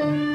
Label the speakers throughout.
Speaker 1: Thank you.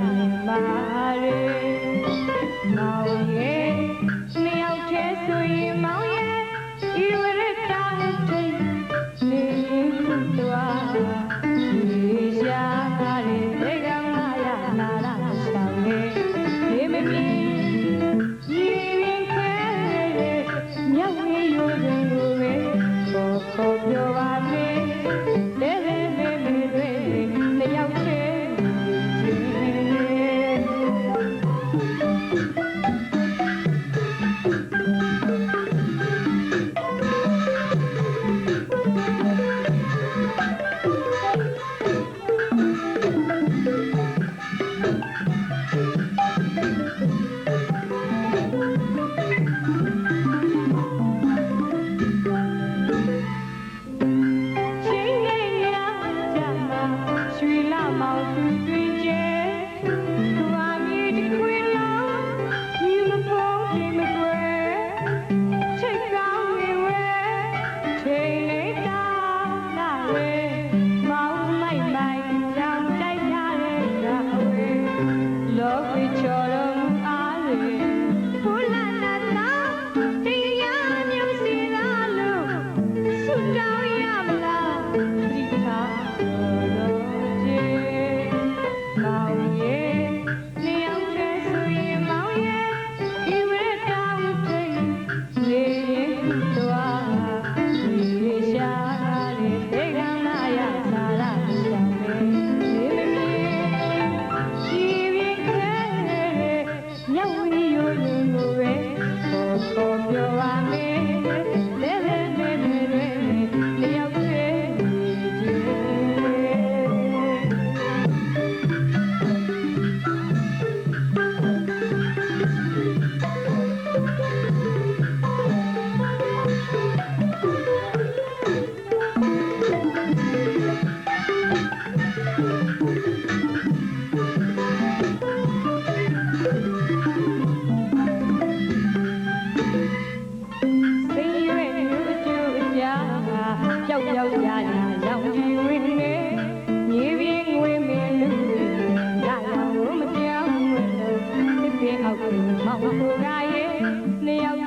Speaker 1: မြင်ပါလေမောင်ရဲ့ ရောက်ရောက်ရရရောက်ဒီဝင်းနေမြေပြင်ငွေမင်းလူလာလာလို့မပြောင်းလို့ဒီပြင်အောက်ကိုမောင်ကိုကရဲ့နှစ်ယောက်